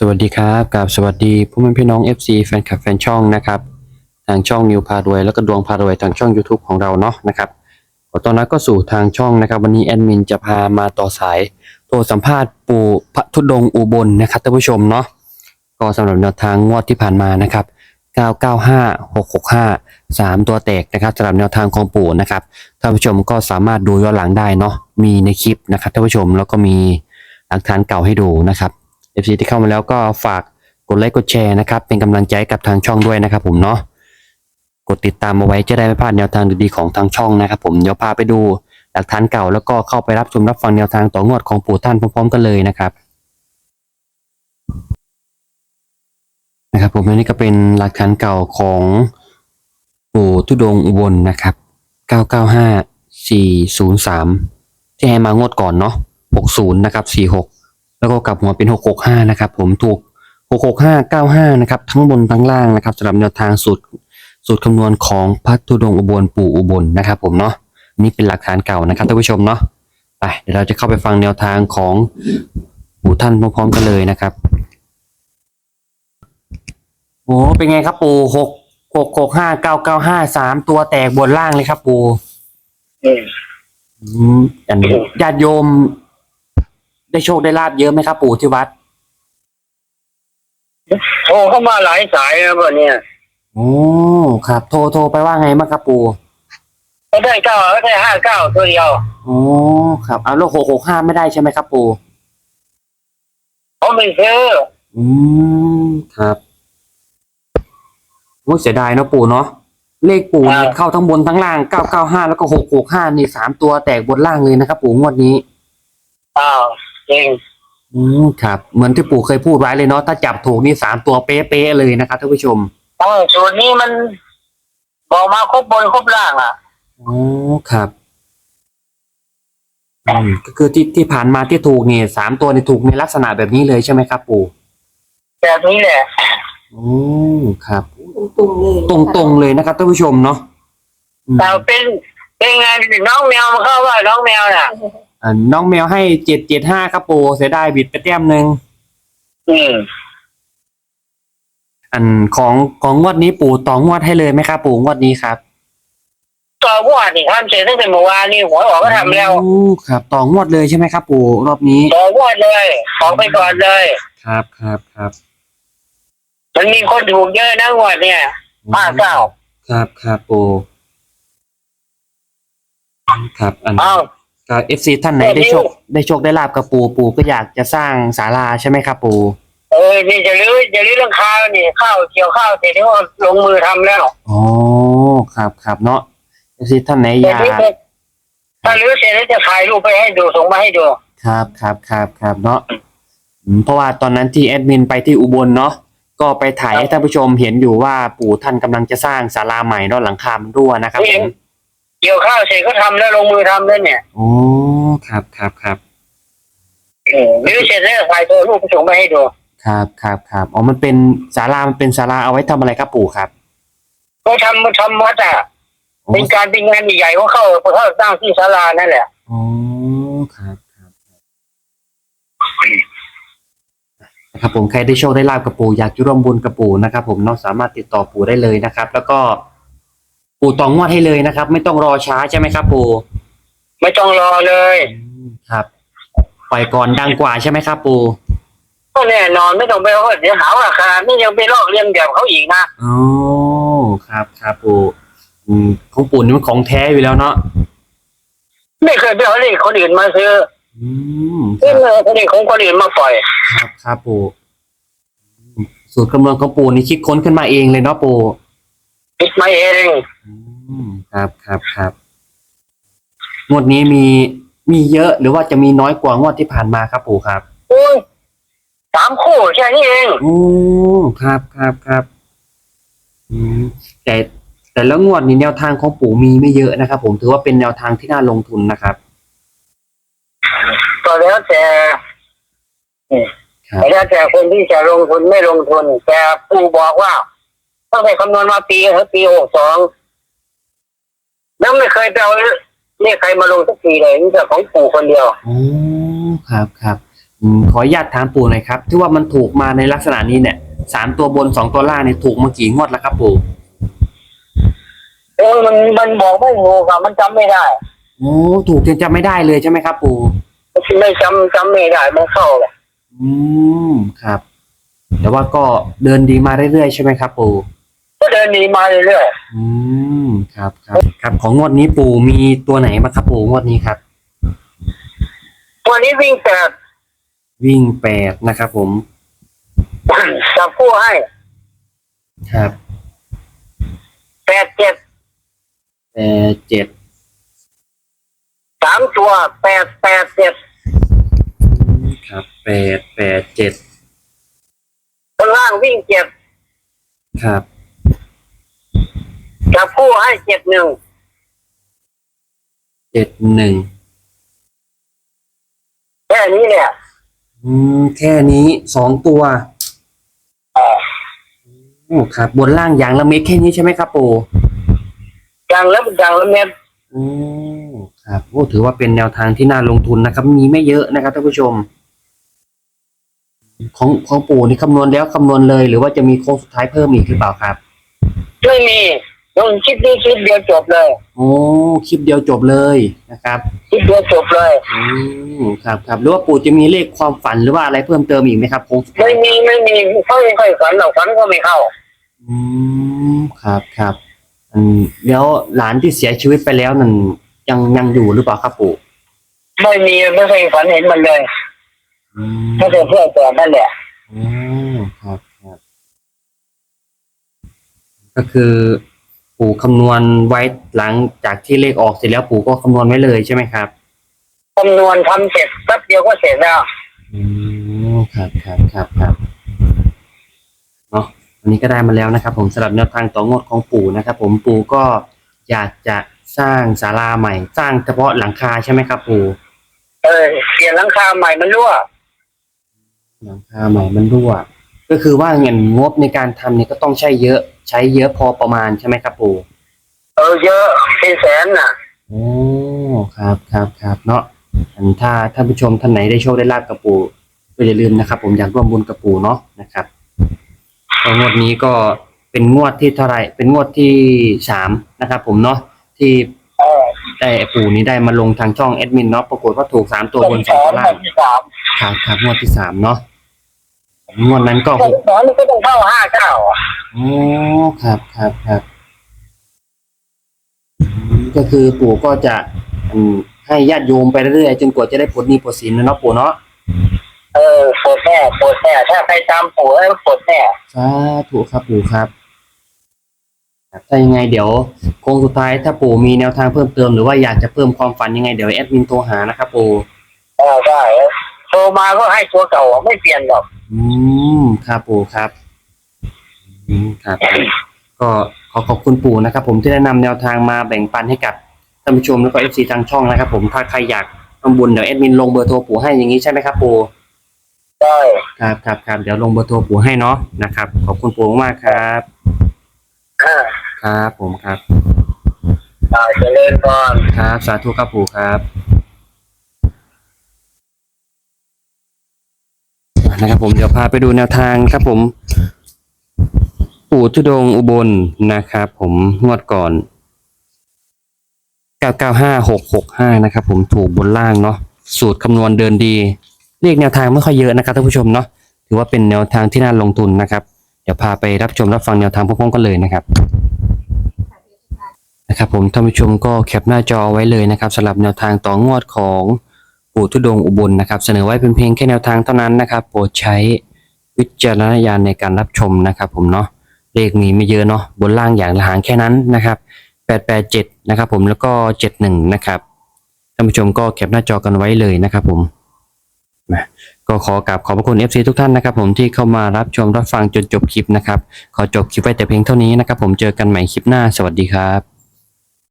สวัสดีครับกับสวัสดีพ่อแม่พี่น้อง FC แฟนคลับแฟนช่องนะครับทางช่องนิวพารวยแล้วก็ดวงพารวยทางช่อง YouTube ของเราเนาะนะครับขอต้อนรับก็สู่ทางช่องนะครับวันนี้แอดมินจะพามาต่อสายโทรสัมภาษณ์ปู่พระธุดงค์อุบลนะครับท่านผู้ชมเนาะก็สำหรับแนวทางงวดที่ผ่านมานะครับ 995 665 3 ตัวแตกนะครับสำหรับแนวทางของปู่นะครับท่านผู้ชมก็สามารถดูย้อนหลังได้เนาะมีในคลิปนะครับท่านผู้ชมแล้วก็มีหลักฐานเก่าให้ดูนะครับ FC ที่เข้ามาแล้วก็ฝากกดไลค์กดแชร์นะครับ เป็นกำลังใจกับทางช่องด้วยนะครับ ผมเนาะกดติดตามเอาไว้จะได้ไม่พลาดแนวทางดีๆของทางช่องนะครับผมเดี๋ยวพาไปดูหลักฐานเก่าแล้วก็เข้าไปรับชมรับฟังแนวทางต่องวดของปู่ท่านพร้อมๆกันเลยนะครับนะครับผมอันนี้ก็เป็นหลักฐานเก่าของปู่ทุดงอุบลนะครับ 995 403 ที่ให้มางวดก่อนเนาะ60 นะครับ 46 แล้วก็กลับหัวเป็น 665 นะครับผมถูก 665 95 นะครับ ทั้งบนทั้งล่างนะครับสำหรับแนวทางสูตรสูตรคำนวณของพัทธุดงค์อุบลปู่อุบลนะครับผมเนาะนี่เป็นหลักฐานเก่านะครับท่านผู้ชมเนาะไปเดี๋ยวเราจะเข้าไปฟังแนวทางของปู่ท่านพร้อมๆกันเลยนะครับโอ้เป็นไงครับปู่หกหกหกห้าเก้าเก้าห้าสามตัวแตกบนล่างเลยครับปู่อืมอืมอันนี้ญาติโยม ได้โชคได้ลาบเยอะไหมครับ ปู่ที่วัดโทรเข้ามาหลายสายนะวันเนี้ยโอ้ครับ โทรโทรไปว่าไงบ้างครับปู่ก็ได้เก้าก็ได้ห้าเก้าตัวเดียวโอ้ครับเอาโลกหกหกห้าไม่ได้ใช่ไหมครับ ปู่เขาไม่ซื้ออืมครับโอ้เสียดายเนอะปู่เนาะเลขปู่เนี่ยเข้าทั้งบนทั้งล่างเก้าเก้าห้าแล้วก็หกหกห้านี่สามตัวแตกบนล่างเลยนะครับ ปู่งวดนี้อ้าว จริงอืมครับเหมือนที่ปู่เคยพูดไว้เลยเนาะถ้าจับถูกนี่สามตัวเป๊ะๆเลยนะครับท่านผู้ชมเออส่วนนี้มันบอกมาครบบนครบล่างอะอ๋อครับอืมก็คือที่ที่ผ่านมาที่ถูกเนี่ยสามตัวนี่ถูกในลักษณะแบบนี้เลยใช่ไหมครับ ปู่แบบนี้แหละโอ้ครับ ตรงๆเลยตรงตรงๆเลยนะครับท่านผู้ชมเนาะอืมแต่เป็นเป็นไงน้องแมวมาเข้าว่าน้องแมวน่ะอ่า น้องแมวให้เจ็ดเจ็ดห้าครับปู่เสียดายบิดไปแต้มหนึ่งอืมอันของของงวดนี้ปู่ต่องวดให้เลยไหมครับปู่งวดนี้ครับต่อวอดนี่ทำเสร็จตั้งแต่เมื่อวานนี่หัวออกก็ทำแล้วโอ้ครับต่องวดเลยใช่ไหมครับ ปู่รอบนี้ต่อวอดเลยออกไปก่อนเลย ครับครับครับมันมีคนถูกเยอะนะงวดเนี่ยห้าเก้าครับครับปู่ครับอันอ้าว ก็เอฟซีท่านไหนได้โชคได้โชคได้ลาบกับปู่ปู่ก็อยากจะสร้างศาลาใช่ไหมครับ ปู่เออนี่จะรื้อจะรื้อเรื่องข้าวนี่ข้าวเกี่ยวข้าวเสร็จแล้วก็ลงมือทำแล้วอ๋อครับครับเนาะเอฟซีท่านไหนอแต่ยากนี่จะถ้ารื้อเสร็จแล้วจะถ่ายรูปไปให้ดูส่งมาให้ดู ครับครับครับครับเนาะอืมเพราะว่าตอนนั้นที่แอดมินไปที่อุบลเนาะก็ไปถ่ายให้ท่านผู้ชมเห็นอยู่ว่าปู่ท่านกำลังจะสร้างศาลาใหม่เนอะหลังคามันรั่วนะครับผม เกี่ยวข้าวเสร็จก็ทำแล้วลงมือทำแล้วเนี่ยโอ้ครับครับครับเออรื้อเสร็จแล้วถ่ายตัวรูปไปส่งมาให้ดูครับครับครับอ๋อมันเป็นศาลามันเป็นศาลาเอาไว้ทำอะไรครับปู่ครับก็ทำทำวัดอะโอ้เป็นการเป็นงานใหญ่ๆเขาเข้าเขาสร้างที่ศาลานั่นแหละโอ้ครับครับครับนะครับผมใครได้โชคได้ลาบกับปู่อยากจะร่วมบุญกับปู่นะครับ ผมเนาะสามารถติดต่อปู่ได้เลยนะครับ แล้วก็ ปู่ต่องวดให้เลยนะครับ ไม่ต้องรอช้าใช่ไหมครับ ปู่ไม่ต้องรอเลยอืมครับ ปล่อยก่อนดังกว่าใช่ไหมครับ ปู่ก็แน่นอนไม่ต้องไปว่าเดี๋ยวหาราคานี่ยังไปลอกเลียนแบบเขาอีกนะอ๋อครับครับปู่อืมของปู่นี่มันของแท้อยู่แล้วเนาะไม่เคยไปเอาเลขคนอื่นมาซื้ออืมคซื้อรับเลขของคนอื่นมาปล่อย ครับครับปู่อืมสูตรคำนวณของปู่นี่คิดค้นขึ้นมาเองเลยเนาะปู่ คิดมาเองอืมครับครับครับงวดนี้มีมีเยอะหรือว่าจะมีน้อยกว่างวดที่ผ่านมาครับปู่ครับโอ้ยสามคู่แค่นี้เอง โอ้ครับครับครับอืมแต่แต่แล้วงวดนี้แนวทางของปู่มีไม่เยอะนะครับ ผมถือว่าเป็นแนวทางที่น่าลงทุนนะครับ ก็แล้วแต่ครับ แล้วแต่คนที่จะลงทุนไม่ลงทุน แต่ปู่บอกว่า ตั้งแต่คำนวณมาปีเถอะปีหกสองแล้วไม่เคยไปเอาเรียกใครมาลงสักทีเลยนี่แต่ของปู่คนเดียวโอ้ครับครับอืมขออนุญาตถามปู่หน่อยครับ ที่ว่ามันถูกมาในลักษณะนี้เนี่ยสามตัวบนสองตัวล่างเนี่ยถูกมากี่งวดแล้วครับปู่เออมันมันบอกไม่ถูกอะมันจำไม่ได้โอ้ถูกจนจำไม่ได้เลยใช่ไหมครับ ปู่ไม่จำจำไม่ได้มันเข้าเลยอืมครับ แต่ว่าก็เดินดีมาเรื่อยๆใช่ไหมครับ ปู่ ก็เดินหนีมาเรื่อยอืมครับครับครับของงวดนี้ปู่มีตัวไหนบ้างครับปู่งวดนี้ครับ ๆวันนี้วิ่งแปดวิ่งแปดนะครับผมจับคู่ให้ครับแปดเจ็ดแปดเจ็ดสามตัวแปดแปดเจ็ดครับแปดแปดเจ็ดข้างล่างวิ่งเจ็ดครับ จับคู่ให้เจ็ดหนึ่งเจ็ดหนึ่งแค่นี้เนี่ยอืมแค่นี้สองตัวเอ่อโอ้ครับ บนล่างอย่างละเม็ดแค่นี้ใช่ไหมครับปู่อย่างละอย่างละเม็ดโอ้ครับโอ้ถือว่าเป็นแนวทางที่น่าลงทุนนะครับ มีไม่เยอะนะครับท่านผู้ชม ของของปู่นี่คำนวณแล้วคำนวณเลย หรือว่าจะมีโค้งสุดท้ายเพิ่มอีกหรือเปล่าครับ ไม่มี ลงคิดนี้คิดเดียวจบเลยโอ้คลิปเดียวจบเลยนะครับคิดเดียวจบเลยอืมครับครับหรือว่าปู่จะมีเลขความฝันหรือว่าอะไรเพิ่มเติมอีกไหมครับโค้งสุดท้าไม่ยมีไม่มีเขาไม่ค่อยฝันหรอกฝันก็ไม่เข้าอืมครับครับอืมแล้วหลานที่เสียชีวิตไปแล้วนั่นยังยังอยู่หรือเปล่าครับปู่ไม่มีไม่เคยฝันเห็นมันเลยอืมแค่แต่เพื่อนแต่นั่นแหละอ๋อครับครับ ก็คือ ปู่คำนวณไว้หลังจากที่เลขออกเสร็จแล้วปู่ก็คำนวณไว้เลยใช่ไหมครับคำนวณทำเสร็จแป๊บเดียวก็เสร็จแล้ว อืมครับครับครับครับเนาะวันนี้ก็ได้มาแล้วนะครับ ผมสำหรับแนวทางต่องวดของปู่นะครับ ผมปู่ก็อยากจะสร้างศาลาใหม่ สร้างเฉพาะหลังคาใช่ไหมครับ ปู่เออเปลี่ยนหลังคาใหม่มันรั่วหลังคาใหม่มันรั่ว ก็คือว่าเงินงบในการทำเนี่ยก็ต้องใช้เยอะ ใช้เยอะพอประมาณใช่ไหมครับปู่เออเยอะเป็นแสนน่ะโอ้ครับครับครับเนาะอันถ้าท่านผู้ชมท่านไหนได้โชคได้ลาบกับปู่ก็อย่าลืมนะครับ ผมอยากร่วมบุญกับปู่เนาะนะครับก็งวดนี้ก็เป็นงวดที่เท่าไหร่เป็นงวดที่สามนะครับ ผมเนาะที่เออได้ปู่นี้ได้มาลงทางช่องแอดมินเนาะปรากฏว่าถูกสามตัวบนสองตัวล่าง ที่สาม ครับครับงวดที่สามเนาะ งวดนั้นก็หกสองนี่ก็ต้องเข้าห้าเก้าอะโอ้ครับครับครับอืมก็คือปู่ก็จะอืมให้ญาติโยมไปเรื่อยๆจนกว่าจะได้ผลหนี้ผลสินนะเนาะปู่เนาะเออปวดแน่ปวดแน่ถ้าใครตามปู่ให้ปวดแน่สาธุครับปู่ครับครับถ้ายังไงเดี๋ยวโค้งสุดท้ายถ้าปู่มีแนวทางเพิ่มเติมหรือว่าอยากจะเพิ่มความฝันยังไงเดี๋ยวแอดมินโทรหานะครับปู่เออได้โทรมาก็ให้ตัวเก่าไม่เปลี่ยนหรอก อืมครับปู่ครับอืมครับครับ ก็ขอขอบคุณปู่นะครับ ผมที่ได้นำแนวทางมาแบ่งปันให้กับท่านผู้ชมแล้วก็เอฟซีทางช่องนะครับ ผมถ้าใครอยากทำบุญเดี๋ยวแอดมินลงเบอร์โทรปู่ให้อย่างนี้ใช่ไหมครับปู่ได้ครับครับครับเดี๋ยวลงเบอร์โทรปู่ให้เนาะนะครับ ขอบคุณปู่มากๆครับอ่าครับผมครับอ่าเจริญก่อนครับสาธุครับปู่ครับ นะครับผมเดี๋ยวพาไปดูแนวทางครับผม ปู่ทุดงอุบลนะครับผมงวดก่อน 995665 นะครับผมถูกบนล่างเนาะสูตรคำนวณเดินดีเรียกแนวทางไม่ค่อยเยอะนะครับท่านผู้ชมเนาะถือว่าเป็นแนวทางที่น่าลงทุนนะครับ เดี๋ยวพาไปรับชมรับฟังแนวทางพร้อมๆกันเลยนะครับนะครับผมท่านผู้ชมก็แคปหน้าจอไว้เลยนะครับสำหรับแนวทางต่องวดของ ปู่ทุดงอุบลนะครับ เสนอไว้เป็นเพียงแค่แนวทางเท่านั้นนะครับ โปรดใช้วิจารณญาณในการรับชมนะครับผมเนาะเลขมีไม่เยอะเนาะบนล่างอย่างละหางแค่นั้นนะครับ 887 นะครับผมแล้วก็ 71 นะครับท่านผู้ชมก็แคปหน้าจอกันไว้เลยนะครับผมนะก็ขอกราบขอบพระคุณ FC ทุกท่านนะครับ ผมที่เข้ามารับชมรับฟังจนจบคลิปนะครับ ขอจบคลิปไว้แต่เพียงเท่านี้นะครับ ผมเจอกันใหม่คลิปหน้าสวัสดีครับ